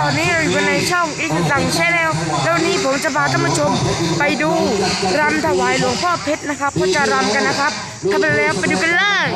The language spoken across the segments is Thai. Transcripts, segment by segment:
ตอนนี้เราอยู่ในช่องอีกสังแชนแนลแล้วนี่ผมจะพาท่านผู้ชมไปดูรำถวายหลวงพ่อเพชรนะครับก็จะรำกันนะครับเข้าไปแล้วไปดูกันเลย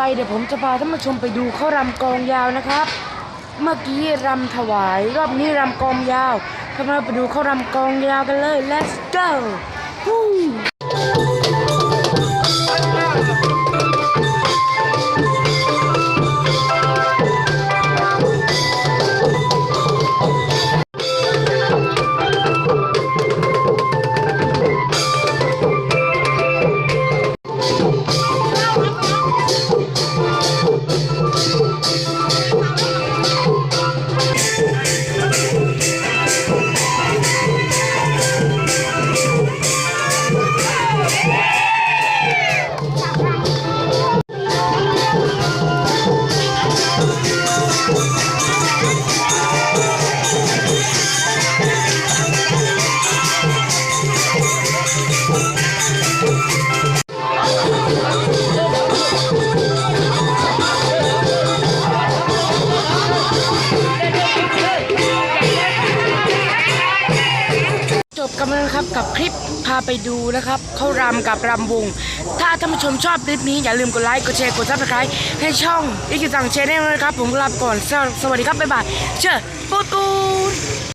ไปเดี๋ยวผมจะพาท่านผู้ชมไปดูเข้ารำกองยาวนะครับ เมื่อกี้รำถวายรอบนี้รำกองยาวทำไมไปดูเข้ารำกองยาวกันเลย let's go แล้วนะครับกับคลิปพาไปดูนะครับเข้ารำกับรำวง ถ้าท่านผู้ชมชอบคลิปนี้อย่าลืมกดไลค์กดแชร์กดซับสไครต์ให้ช่องอีกิจังเชนแนลนะครับ ผมลาไปก่อนสวัสดีครับบ๊ายบายเจอปูดกูด